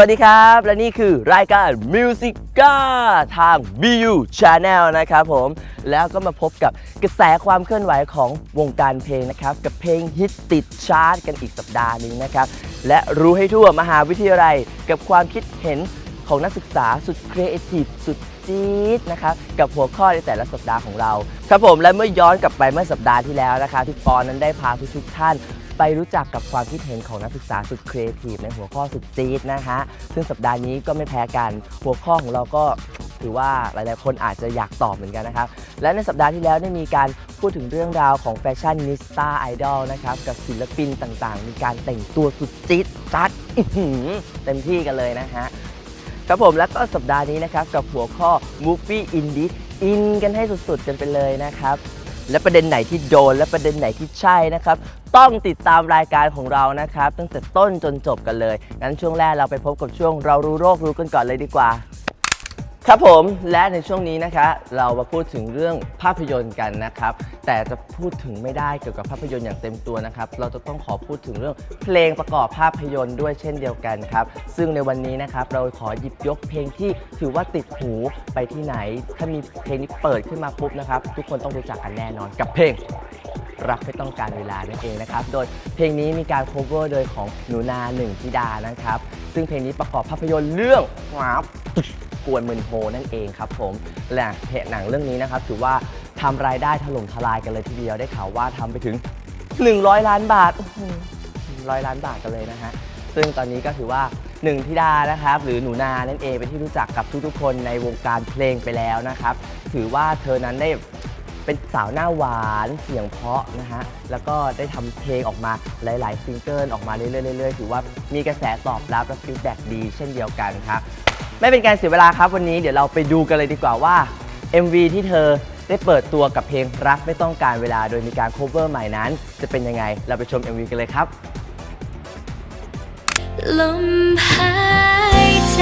วัสดีครับ และนี่คือรายการ Musica ทาง BU Channel นะครับผมแล้วก็มาพบกับกระแสความเคลื่อนไหวของวงการเพลงนะครับ กับเพลงฮิตติดชาร์ตกันอีกสัปดาห์หนึงนะครับ และรู้ให้ทั่วมหาวิทยาลัยกับความคิดเห็นของนักศึกษาสุดครีเอทีฟสุดจี๊ดนะครับกับหัวข้อในแต่ละสัปดาห์ของเรา ครับผมและเมื่อย้อนกลับไปเมื่อสัปดาห์ที่แล้วนะคะที่ปอนนั้นได้พาทุกๆท่าน ไปรู้จักกับความคิดเห็นของนักศึกษาสุดครีเอทีฟในหัวข้อสุดจี๊ดนะฮะซึ่งสัปดาห์นี้ก็ไม่แพ้กัน หัวข้อของเราก็ถือว่าหลายๆ คนอาจจะอยากตอบเหมือนกันนะครับ และในสัปดาห์ที่แล้วได้มีการพูดถึงเรื่องราวของแฟชั่นนิสตาไอดอลนะครับ กับศิลปินต่างๆ มีการแต่งตัวสุดจี๊ดจัดเต็มที่กันเลยนะฮะครับผมแล้วก็สัปดาห์นี้นะครับ กับหัวข้อ Movie Indie อินกันให้สุดๆ กันไปเลยนะครับ และประเด็นไหนที่โดน และประเด็นไหนที่ใช่นะครับ ต้องติดตามรายการของเรานะครับ ตั้งแต่ต้นจนจบกันเลยงั้นช่วงแรกเราไปพบกับช่วงเรารู้โรครู้กันก่อนเลยดีกว่า ครับผมและในช่วงนี้นะคะ เรามาพูดถึงเรื่องภาพยนตร์กันนะครับ แต่จะพูดถึงไม่ได้เกี่ยวกับภาพยนตร์อย่างเต็มตัวนะครับ เราจะต้องขอพูดถึงเรื่องเพลงประกอบภาพยนตร์ด้วยเช่นเดียวกันครับ ซึ่งในวันนี้นะครับเราขอหยิบยกเพลงที่ถือว่าติดหูไปที่ไหน ถ้ามีเพลงนี้เปิดขึ้นมาปุ๊บนะครับ ทุกคนต้องรู้จักกันแน่นอนกับเพลงรักไม่ต้องการเวลานั่นเองนะครับ โดยเพลงนี้มีการ cover โดยของหนูนาหนึ่งธิดานะครับ ซึ่งเพลงนี้ประกอบภาพยนตร์เรื่องว้าว กวนมืนโฮนั่นเองครับผมและเพจหนังเรื่องนี้นะครับถือว่าทำรายได้ถล่มทลายกันเลยทีเดียวได้ข่าวว่าทำไปถึง 100 ล้านบาทร้อยล้านบาทกันเลยนะฮะซึ่งตอนนี้ก็ถือว่าหนึ่งธิดานะครับ หรือหนูนานั่นเองเป็นที่รู้จักกับทุกๆ คนในวงการเพลงไปแล้วนะครับ ถือว่าเธอนั้นได้เป็นสาวหน้าหวานเสียงเพาะนะฮะแล้วก็ได้ทำเพลงออกมาหลายๆซิงเกิลออกมาเรื่อยๆเรื่อยๆถือว่ามีกระแสตอบรับและฟีดแบ็กดีเช่นเดียวกันครับ ไม่เป็นการเสียเวลาครับวันนี้เดี๋ยวเราไปดูกันเลยดีกว่าว่า MV ที่เธอได้เปิดตัวกับเพลงรักไม่ต้องการเวลาโดยมีการโคเวอร์ใหม่นั้น จะเป็นยังไงเราไปชม MV กันเลยครับ ลมหายใจ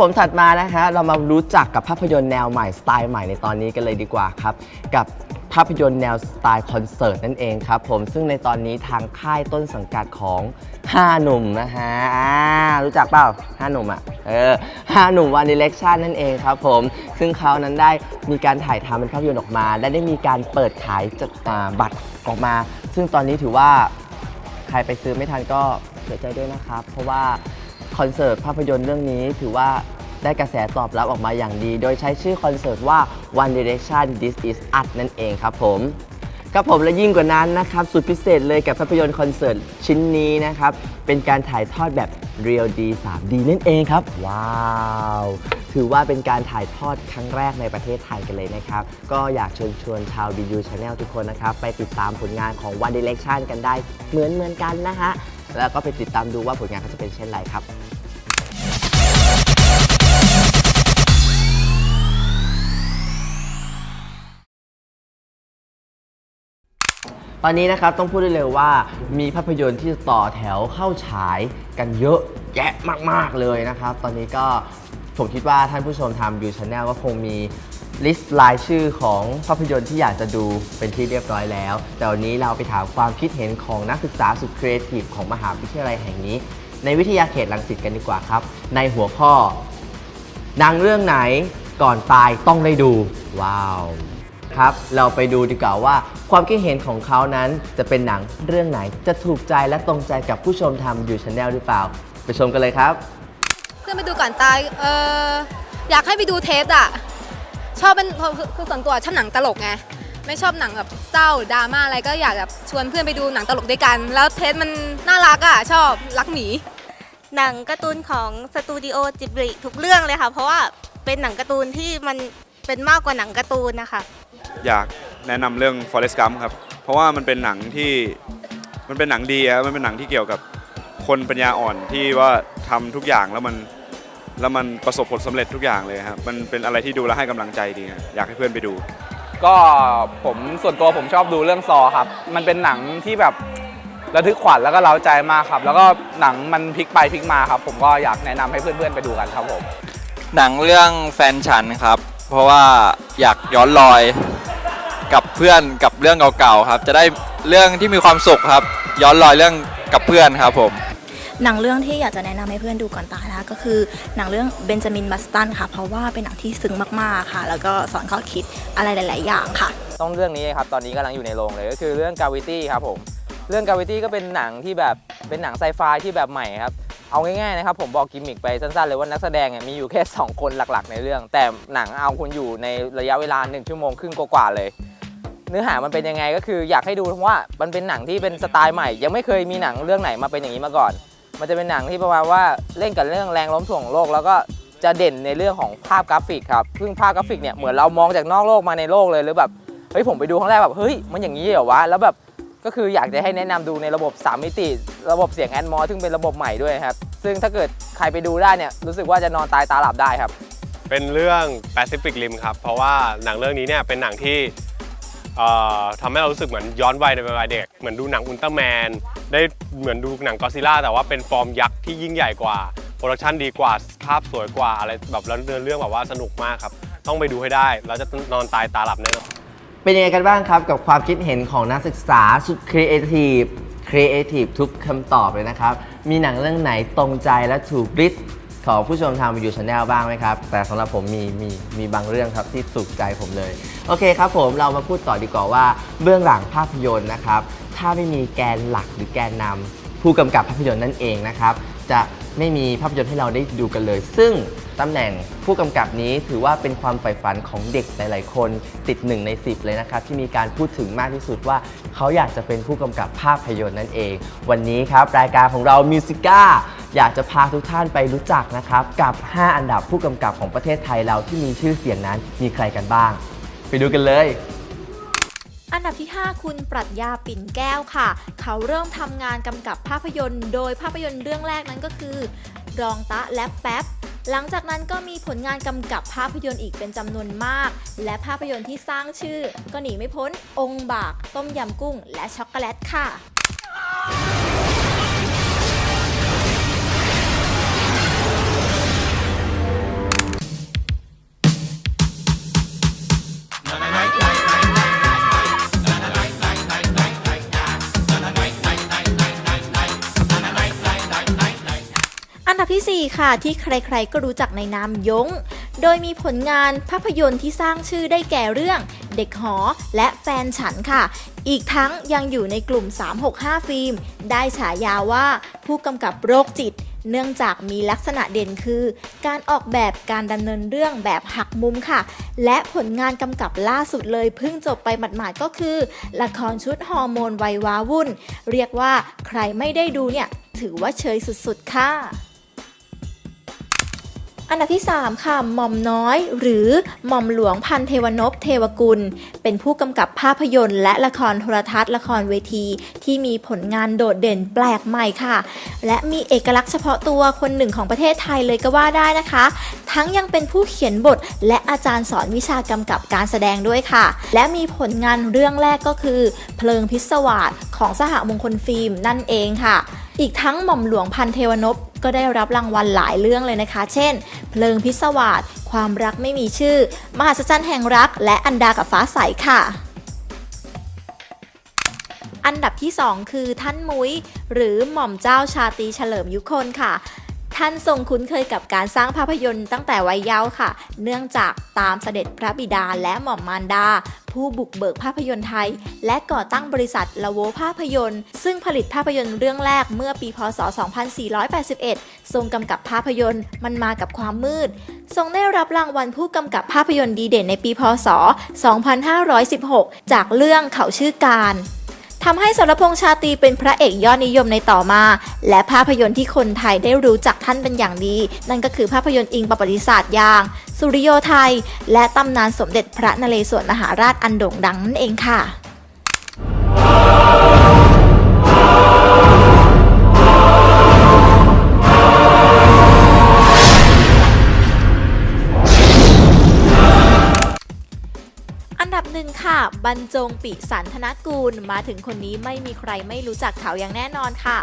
ผมถัดมานะฮะเรามารู้จักกับภาพยนตร์แนวใหม่สไตล์ใหม่ในตอนนี้กันเลยดีกว่าครับ กับภาพยนตร์แนวสไตล์คอนเสิร์ตนั่นเองครับผมซึ่งในตอนนี้ทางค่ายต้นสังกัดของ5หนุ่มนะฮะรู้จักเปล่า5หนุ่มอะเออห้าหนุ่มวันดิเ c กชันนั่นเองครับผมซึ่งเขานั้นได้มีการถ่ายทำเป็นภาพยนตร์ออกมา และได้มีการเปิดขายจดบัตรออกมา ซึ่งตอนนี้ถือว่าใครไปซื้อไม่ทันก็เสียใจด้วยนะครับ เพราะว่า คอนเสิร์ตภาพยนตร์เรื่องนี้ถือว่าได้กระแสตอบรับออกมาอย่างดี โดยใช้ชื่อคอนเสิร์ตว่า One Direction This Is Us นั่นเองครับผมครับผมและยิ่งกว่านั้นนะครับสุดพิเศษเลยกับภาพยนตร์คอนเสิร์ตชิ้นนี้นะครับ เป็นการถ่ายทอดแบบ Real D 3D นั่นเองครับ ว้าว ถือว่าเป็นการถ่ายทอดครั้งแรกในประเทศไทยกันเลยนะครับ ก็อยากเชิญชวนชาว BU Channel ทุกคนนะครับ ไปติดตามผลงานของ One Direction กันได้เหมือนเหมือนกันนะฮะ แล้วก็ไปติดตามดูว่าผลงานเขาจะเป็นเช่นไรครับตอนนี้นะครับต้องพูดได้เลยว่ามีภาพยนตร์ที่ต่อแถวเข้าฉายกันเยอะแยะมาก ๆ เลยนะครับ ตอนนี้ก็ผมคิดว่าท่านผู้ชมทำยูชาแนลก็คงมี ลิสต์รายชื่อของภาพยนตร์ที่อยากจะดูเป็นที่เรียบร้อยแล้ว แต่วันนี้เราไปถามความคิดเห็นของนักศึกษาสุดครีเอทีฟของมหาวิทยาลัยแห่งนี้ ในวิทยาเขตลังสิตกันดีกว่าครับ ในหัวข้อหนังเรื่องไหนก่อนตายต้องได้ดู ว้าวครับเราไปดูดีกว่าว่า ความคิดเห็นของเขานั้นจะเป็นหนังเรื่องไหนจะถูกใจและตรงใจกับผู้ชมทำอยู่ชาแนลหรือเปล่า ไปชมกันเลยครับ เพื่อนไปดูก่อนตายเอออยากให้ไปดูเทสอะ ชอบเป็นคือคือส่วนตัวชอบหนังตลกไงไม่ชอบหนังแบบเศร้าดราม่าอะไรก็อยากแบบชวนเพื่อนไปดูหนังตลกด้วยกัน แล้วเทสมันน่ารักอะชอบรักหมี หนังการ์ตูนของสตูดิโอจิบลิทุกเรื่องเลยค่ะ เพราะว่าเป็นหนังการ์ตูนที่มันเป็นมากกว่าหนังการ์ตูนนะคะอยากแนะนำเรื่อง Forest Gump ครับ เพราะว่ามันเป็นหนังที่มันเป็นหนังดีอะมันเป็นหนังที่เกี่ยวกับคนปัญญาอ่อนที่ว่าทำทุกอย่างแล้วมัน แล้วมันประสบผลสำเร็จทุกอย่างเลยครับมันเป็นอะไรที่ดูแล้วให้กำลังใจดีครับอยากให้เพื่อนไปดู ก็ผมส่วนตัวผมชอบดูเรื่องซอครับ มันเป็นหนังที่แบบระทึกขวัญแล้วก็เร้าใจมากครับ แล้วก็หนังมันพลิกไปพลิกมาครับ ผมก็อยากแนะนำให้เพื่อนๆไปดูกันครับผม หนังเรื่องแฟนฉันครับ เพราะว่าอยากย้อนรอยกับเพื่อนกับเรื่องเก่าๆครับ จะได้เรื่องที่มีความสุขครับ ย้อนรอยเรื่องกับเพื่อนครับผม หนังเรื่องที่อยากจะแนะนำให้เพื่อนดูก่อนตายนะคะก็คือหนังเรื่องเบนจามินบัสตันค่ะ เพราะว่าเป็นหนังที่ซึ้งมากๆค่ะ แล้วก็สอนข้อคิดอะไรหลาย ๆ อย่างค่ะ ต้องเรื่องนี้ครับตอนนี้กำลังอยู่ในโรงเลยก็คือเรื่อง Gravity ครับผมเรื่อง Gravity ก็เป็นหนังที่แบบเป็นหนังไซไฟที่แบบใหม่ครับเอาง่ายๆนะครับผมบอกกิมมิกไปสั้นๆเลยว่านักแสดงมีอยู่แค่ 2 คนหลักๆ ในเรื่อง แต่หนังเอาคุณอยู่ในระยะเวลา 1 ชั่วโมงครึ่งกว่าๆเลย เนื้อหามันเป็นยังไงก็คืออยากให้ดูเพราะว่ามันเป็นหนังที่เป็นสไตล์ใหม่ ยังไม่เคยมีหนังเรื่องไหนมาเป็นอย่างนี้มาก่อน มันจะเป็นหนังที่ประมาณว่าเล่นกับเรื่องแรงโน้มถ่วงโลก แล้วก็จะเด่นในเรื่องของภาพกราฟิกครับซึ่งภาพกราฟิกเนี่ยเหมือนเรามองจากนอกโลกมาในโลกเลยหรือแบบเฮ้ยผมไปดูครั้งแรกแบบเฮ้ยมันอย่างนี้เหรอวะแล้วแบบก็คืออยากจะให้แนะนำดูในระบบ 3 มิติ ระบบเสียงแอนมอซึ่งเป็นระบบใหม่ด้วยครับ ซึ่งถ้าเกิดใครไปดูได้เนี่ยรู้สึกว่าจะนอนตายตาหลับได้ครับ เป็นเรื่อง Pacific Rim ครับ เพราะว่าหนังเรื่องนี้เนี่ยเป็นหนังที่ ทำให้เรารู้สึกเหมือนย้อนวัยในวัยเด็ก เหมือนดูหนังอุลตร้าแมน ได้เหมือนดูหนังกอซิล่าแต่ว่าเป็นฟอร์มยักษ์ที่ยิ่งใหญ่กว่า โปรดักชันดีกว่า ภาพสวยกว่าอะไรแบบแล้วเนื้อเรื่องแบบว่าสนุกมากครับ ต้องไปดูให้ได้แล้วจะนอนตายตาหลับแน่นอน เป็นยังไงกันบ้างครับกับความคิดเห็นของนักศึกษาสุดครีเอทีฟ ครีเอทีฟทุกคำตอบเลยนะครับ มีหนังเรื่องไหนตรงใจและถูกริด ของผู้ชมทางวิดีโอชาแนลบ้างไหมครับ แต่สำหรับผมมีมีมีบางเรื่องครับที่สุขใจผมเลย โอเคครับผมเรามาพูดต่อดีกว่าว่าเบื้องหลังภาพยนตร์นะครับ ถ้าไม่มีแกนหลักหรือแกนนำผู้กำกับภาพยนตร์นั่นเองนะครับ จะไม่มีภาพยนตร์ให้เราได้ดูกันเลย ซึ่ง ตำแหน่ง ผู้กำกับนี้ถือว่าเป็นความใฝ่ฝันของเด็กหลาย ๆ คนติดหนึ่งใน 10 เลยนะครับ ที่มีการพูดถึงมากที่สุดว่า เขาอยากจะเป็นผู้กำกับภาพยนตร์นั่นเอง วันนี้ครับ รายการของเรา m u s i c a อยากจะพาทุกท่านไปรู้จักนะครับ กับ 5 อันดับผู้กำกับของประเทศไทยเราที่มีชื่อเสียงนั้นมีใครกันบ้าง ไปดูกันเลยอันดับที่ 5 คุณปรัชญาปิ่นแก้วค่ะ เขาเริ่มทำงานกำกับภาพยนตร์ โดยภาพยนตร์เรื่องแรกนั้นก็คือ รองตะและแป๊บ หลังจากนั้นก็มีผลงานกำกับภาพยนตร์อีกเป็นจำนวนมาก และภาพยนตร์ที่สร้างชื่อ ก็หนีไม่พ้น องค์บาก ต้มยำกุ้ง และช็อกโกแลตค่ะ อันดับทีสี่ 4 ค่ะ ที่ใครๆก็รู้จักในนามยง โดยมีผลงานภาพยนตร์ที่สร้างชื่อได้แก่เรื่อง เด็กหอและแฟนฉันค่ะ อีกทั้งยังอยู่ในกลุ่ม 365 ฟิล์ม ได้ฉายาว่าผู้กำกับโรคจิต เนื่องจากมีลักษณะเด่นคือ การออกแบบการดำเนินเรื่องแบบหักมุมค่ะ และผลงานกำกับล่าสุดเลยเพิ่งจบไปหมาดๆก็คือ ละครชุดฮอร์โมนไวว้าวุ่น เรียกว่าใครไม่ได้ดูเนี่ยถือว่าเชยสุดๆ ค่ะ อันดับที่ 3 ค่ะหม่อมน้อย หรือหม่อมหลวงพันเทวนพเทวกุล เป็นผู้กำกับภาพยนตร์ และละครโทรทัศน์ ละครเวที ที่มีผลงานโดดเด่นแปลกใหม่ค่ะ และมีเอกลักษณ์เฉพาะตัวคนหนึ่งของประเทศไทยเลยก็ว่าได้นะคะ ทั้งยังเป็นผู้เขียนบท และอาจารย์สอนวิชากำกับการแสดงด้วยค่ะ และมีผลงานเรื่องแรกก็คือ เพลิงพิศวาสของสหมงคลฟิล์มนั่นเองค่ะอีกทั้งหม่อมหลวงพันเทวนพ ก็ได้รับรางวัลหลายเรื่องเลยนะคะ เช่น เพลิงพิศวาสความรักไม่มีชื่อ มหัศจรรย์แห่งรัก และอันดากับฟ้าใสค่ะ อันดับที่ 2 คือท่านมุ้ย หรือหม่อมเจ้าชาตรีเฉลิมยุคนค่ะ ท่านทรงคุ้นเคยกับการสร้างภาพยนตร์ตั้งแต่วัยเยาว์ค่ะ เนื่องจากตามเสด็จพระบิดาและหม่อมมารดา ผู้บุกเบิกภาพยนตร์ไทย และก่อตั้งบริษัทละโวภาพยนตร์ ซึ่งผลิตภาพยนตร์เรื่องแรกเมื่อปีพศ 2481 ทรงกำกับภาพยนตร์มันมากับความมืด ทรงได้รับรางวัลผู้กำกับภาพยนตร์ดีเด่นในปีพศ 2516 จากเรื่องเขาชื่อการ ทำให้สรพงษ์ชาตรีเป็นพระเอกยอดนิยมในต่อมา และภาพยนตร์ที่คนไทยได้รู้จักท่านเป็นอย่างดี นั่นก็คือภาพยนตร์อิงประวัติศาสตร์อย่าง สุริโยไทย และตำนานสมเด็จพระนเรศวรมหาราชอันโด่งดังนั่นเองค่ะ หนึ่งค่ะ บรรจงปิสันธนกูล มาถึงคนนี้ไม่มีใครไม่รู้จักเขาอย่างแน่นอนค่ะ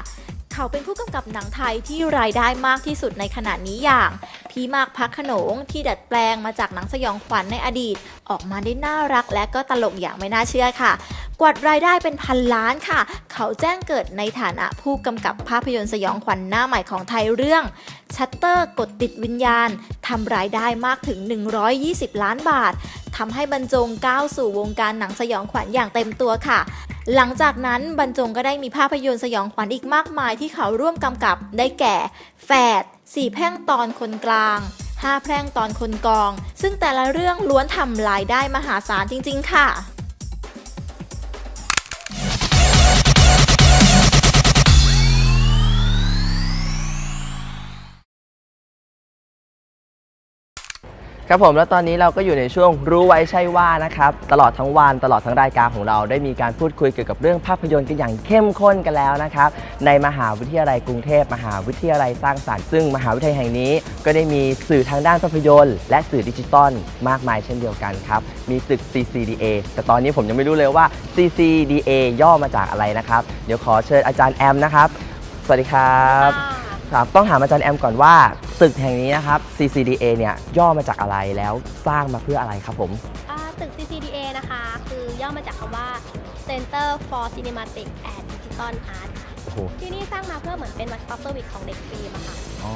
เขาเป็นผู้กำกับหนังไทยที่รายได้มากที่สุดในขณะนี้อย่างพี่มากพักขนงที่ดัดแปลงมาจากหนังสยองขวัญในอดีต ออกมาได้น่ารักและก็ตลกอย่างไม่น่าเชื่อค่ะ กวาดรายได้เป็นพันล้านค่ะ เขาแจ้งเกิดในฐานะผู้กำกับภาพยนตร์สยองขวัญหน้าใหม่ของไทยเรื่อง ชัตเตอร์กดติดวิญญาณทำรายได้มากถึง 120 ล้านบาททำให้บรรจงก้าวสู่วงการหนังสยองขวัญอย่างเต็มตัวค่ะ หลังจากนั้นบรรจงก็ได้มีภาพยนตร์สยองขวัญอีกมากมายที่เขาร่วมกำกับได้แก่แฝดสี่แพร่งตอนคนกลางห้าแพร่งตอนคนกอง ซึ่งแต่ละเรื่องล้วนทำรายได้มหาศาลจริง ๆ ค่ะ ครับผมแล้วตอนนี้เราก็อยู่ในช่วงรู้ไว้ใช่ว่านะครับตลอดทั้งวันตลอดทั้งรายการของเราได้มีการพูดคุยเกี่ยวกับเรื่องภาพยนตร์กันอย่างเข้มข้นกันแล้วนะครับในมหาวิทยาลัยกรุงเทพ มหาวิทยาลัยสร้างสรรค์ซึ่งมหาวิทยาลัยแห่งนี้ ก็ได้มีสื่อทางด้านภาพยนตร์ และสื่อดิจิตอลมากมายเช่นเดียวกันครับมีตึก CCDA แต่ตอนนี้ผมยังไม่รู้เลยว่า CCDA ย่อมาจากอะไรนะครับ เดี๋ยวขอเชิญอาจารย์แอมนะครับสวัสดีครับ ครับต้องถามอาจารย์แอมก่อนว่าตึกแห่งนี้นะครับ CCDA เนี่ยย่อมาจากอะไรแล้วสร้างมาเพื่ออะไรครับผม อ่าตึก CCDA นะคะ คือย่อมาจากคำว่า Center for Cinematic and Digital Art ค่ะโอ้โห ที่นี่สร้างมาเพื่อเหมือนเป็น one stop service ของเด็กฟิล์มอะค่ะอ๋อ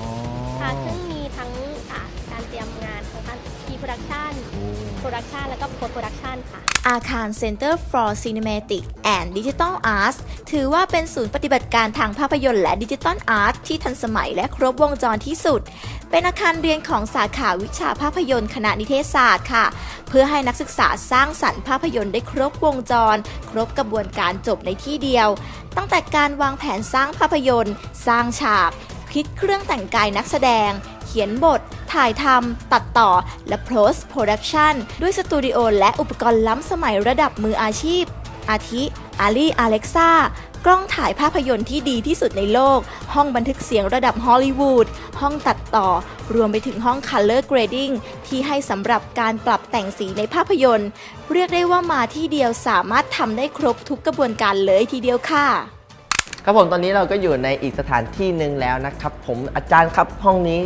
ค่ะซึ่งมีทั้งอ่าการเตรียมงานของการ pre-production โอ้ production แล้วก็ post-production ค่ะ อาคาร Center for Cinematic and Digital Arts ถือว่าเป็นศูนย์ปฏิบัติการทางภาพยนตร์และดิจิตอลอาร์ตที่ทันสมัยและครบวงจรที่สุด เป็นอาคารเรียนของสาขาวิชาภาพยนตร์คณะนิเทศศาสตร์ค่ะ เพื่อให้นักศึกษาสร้างสรรค์ภาพยนตร์ได้ครบวงจร ครบกระบวนการจบในที่เดียว ตั้งแต่การวางแผนสร้างภาพยนตร์ สร้างฉากคิดเครื่องแต่งกายนักแสดง เขียนบท ถ่ายทำตัดต่อและ post production ด้วยสตูดิโอและอุปกรณ์ล้ำสมัยระดับมืออาชีพ อาทิอาลีอเล็กซ่ากล้องถ่ายภาพยนตร์ที่ดีที่สุดในโลก ห้องบันทึกเสียงระดับฮอลลีวูด ห้องตัดต่อ รวมไปถึงห้อง color grading ที่ให้สำหรับการปรับแต่งสีในภาพยนตร์ เรียกได้ว่ามาที่เดียวสามารถทำได้ครบทุกกระบวนการเลยทีเดียวค่ะ ครับผมตอนนี้เราก็อยู่ในอีกสถานที่หนึ่งแล้วนะครับ ผมอาจารย์ครับห้องนี้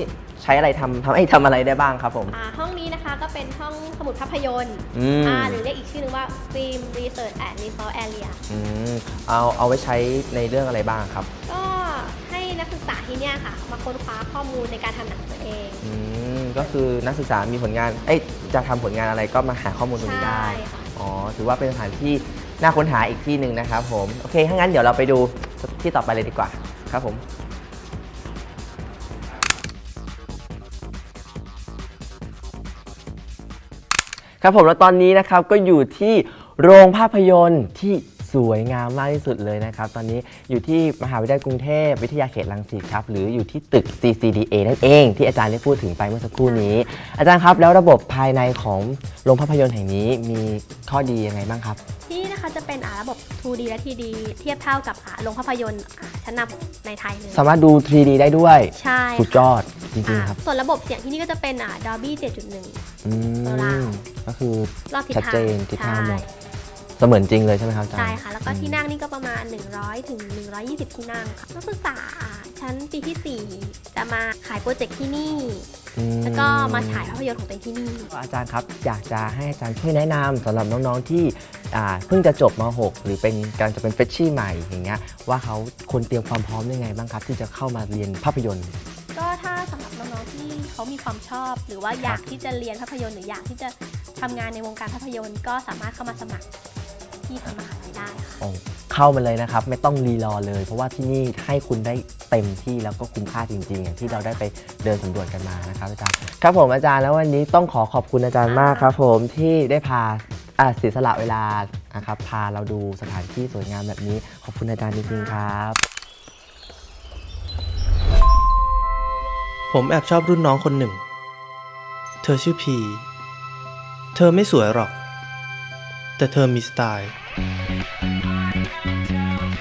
ใช้อะไรทำทำให้ทำอะไรได้บ้างครับผม อ่าห้องนี้นะคะก็เป็นห้องสมุดภาพยนตร์อืม อ่าหรือเรียกอีกชื่อนึงว่า Film Research and Resource Area อืมเอาเอาไว้ใช้ในเรื่องอะไรบ้างครับ ก็ให้นักศึกษาที่เนี่ยค่ะ มาค้นคว้าข้อมูลในการทำหนังตัวเอง อืมก็คือนักศึกษามีผลงาน เอ้ยจะทำผลงานอะไรก็มาหาข้อมูลตรงนี้ได้ ใช่ค่ะ อ๋อ ถือว่าเป็นสถานที่น่าค้นหาอีกที่หนึ่งนะครับผม โอเค ถ้างั้นเดี๋ยวเราไปดูที่ต่อไปเลยดีกว่า ครับผม ครับผมแล้วตอนนี้นะครับก็อยู่ที่โรงภาพยนตร์ที่สวยงามมากที่สุดเลยนะครับ ตอนนี้อยู่ที่มหาวิทยาลัยกรุงเทพวิทยาเขตรังสิตครับ หรืออยู่ที่ตึก CCDA นั่นเอง ที่อาจารย์ได้พูดถึงไปเมื่อสักครู่นี้ อาจารย์ครับแล้วระบบภายในของโรงภาพยนตร์แห่งนี้มีข้อดียังไงบ้างครับ นี่นะคะจะเป็นอ่าระบบ 2D และ 3D เทียบเท่ากับอ่าโรงภาพยนตร์อ่าชั้นนำในไทยเลยสามารถดู 3D ได้ด้วย ใช่สุดยอดจริอ่างๆครับ ส่วนระบบเสียงที่นี่ก็จะเป็นอ่า Dolby 7.1อืตัวรามวก็คือรอบทิศชัดทางเจนทิศทางหมดใช่เสมือนจริงเลยใช่ไหมครับอาจารย์ใช่ค่ะ แล้วก็ที่อืมนั่งนี่ก็ประมาณ 100 ถึง 120 ที่นั่งค่ะนักศึกษาอ่าชั้นปีที่ 4 จะมาขายโปรเจกต์ที่นี่อืม แล้วก็มาฉายภาพยนตร์ของตัวเองที่นี่ อาจารย์ครับ อยากจะให้อาจารย์ช่วยแนะนำสำหรับน้องๆที่อ่าเพิ่งจะจบม .6 หรือเป็นการจะเป็นเฟชชี่ใหม่อย่างเงี้ยว่าเขาควรเตรียมความพร้อมยังไงบ้างครับ ที่จะเข้ามาเรียนภาพยนตร์ ก็ถ้าสำหรับน้องๆที่เขามีความชอบ หรือว่าอยากที่จะเรียนภาพยนตร์หรืออยากที่จะทำงานในวงการภาพยนตร์ ก็สามารถเข้ามาสมัครที่ทางมหาลัยได้ค่ะโอ้เข้ามาเลยนะครับ ไม่ต้องรีรอเลย เพราะว่าที่นี่ให้คุณได้ เต็มที่แล้วก็คุ้มค่าจริงๆอย่างที่เราได้ไปเดินสำรวจกันมานะครับอาจารย์ครับผมอาจารย์แล้ววันนี้ต้องขอขอบคุณอาจารย์มากครับ ผมที่ได้พาอ่าเสียสละเวลานะครับพาเราดูสถานที่สวยงามแบบนี้ขอบคุณอาจารย์จริงๆครับ ผมแอบชอบรุ่นน้องคนหนึ่ง เธอชื่อพี เธอไม่สวยหรอก แต่เธอมีสไตล์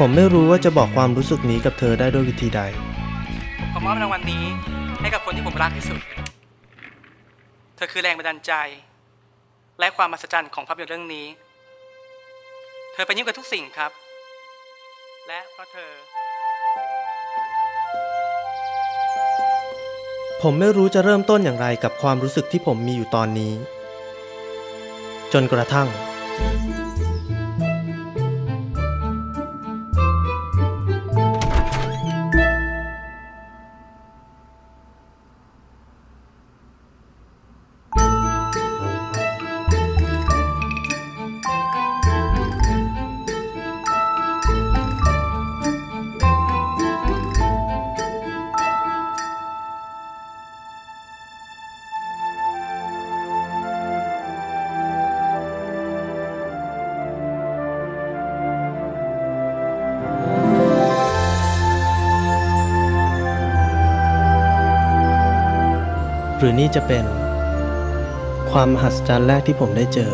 ผมไม่รู้ว่าจะบอกความรู้สึกนี้กับเธอได้ด้วยวิธีใด ผมขอมอบรางวัลนี้ ให้กับคนที่ผมรักที่สุด เธอคือแรงบันดาลใจ และความมหัศจรรย์ของภาพยนตร์เรื่องนี้ เธอเป็นยิ่งกว่าทุกสิ่งครับ และเพราะเธอ ผมไม่รู้จะเริ่มต้นอย่างไรกับความรู้สึกที่ผมมีอยู่ตอนนี้ จนกระทั่ง รือนี่จะเป็น ความมหัศจรรย์แรกที่ผมได้เจอ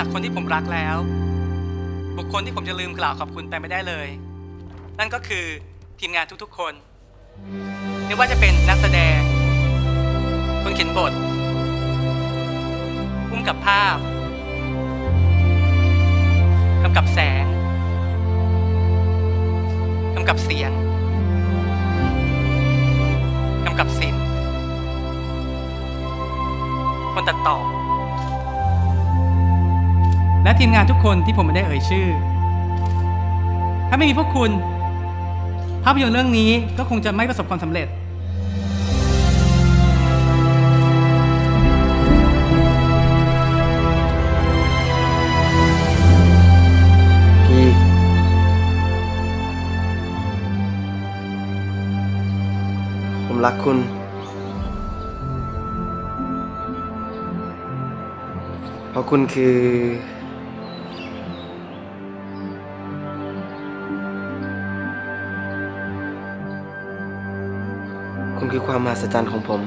จากคนที่ผมรักแล้ว บุคคลที่ผมจะลืมกล่าวขอบคุณไปไม่ได้เลย นั่นก็คือทีมงานทุกๆ คนไม่ว่าจะเป็นนักแสดง คนเขียนบทพุ่มกับภาพกำกับแสงกำกับเสียงกำกับเสินคนตัดต่อ และทีมงานทุกคนที่ผมไม่ได้เอ่ยชื่อ ถ้าไม่มีพวกคุณ ภาพยนตร์เรื่องนี้ก็คงจะไม่ประสบความสำเร็จ พี่ ผมรักคุณ เพราะคุณคือ คือความมหัศจรรย์ของผม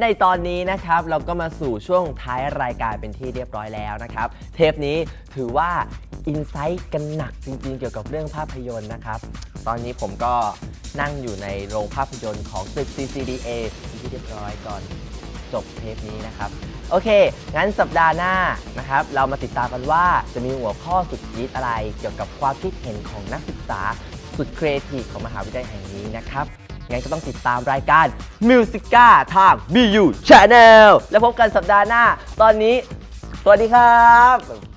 ในตอนนี้นะครับเราก็มาสู่ช่วงท้ายรายการเป็นที่เรียบร้อยแล้วนะครับ เทปนี้ถือว่าอินไซต์กันหนักจริงๆ เกี่ยวกับเรื่องภาพยนตร์นะครับ ตอนนี้ผมก็นั่งอยู่ในโรงภาพยนตร์ของตึก CCDA เป็นที่เรียบร้อยก่อนจบเทปนี้นะครับ โอเค งั้นสัปดาห์หน้านะครับ เรามาติดตามกันว่าจะมีหัวข้อสุดคิดอะไร เกี่ยวกับความคิดเห็นของนักศึกษาสุดครีเอทีฟของมหาวิทยาลัยแห่งนี้นะครับ งั้นก็ต้องติดตามรายการ Musica ทาง BU Channel แล้วพบกันสัปดาห์หน้า ตอนนี้ สวัสดีครับ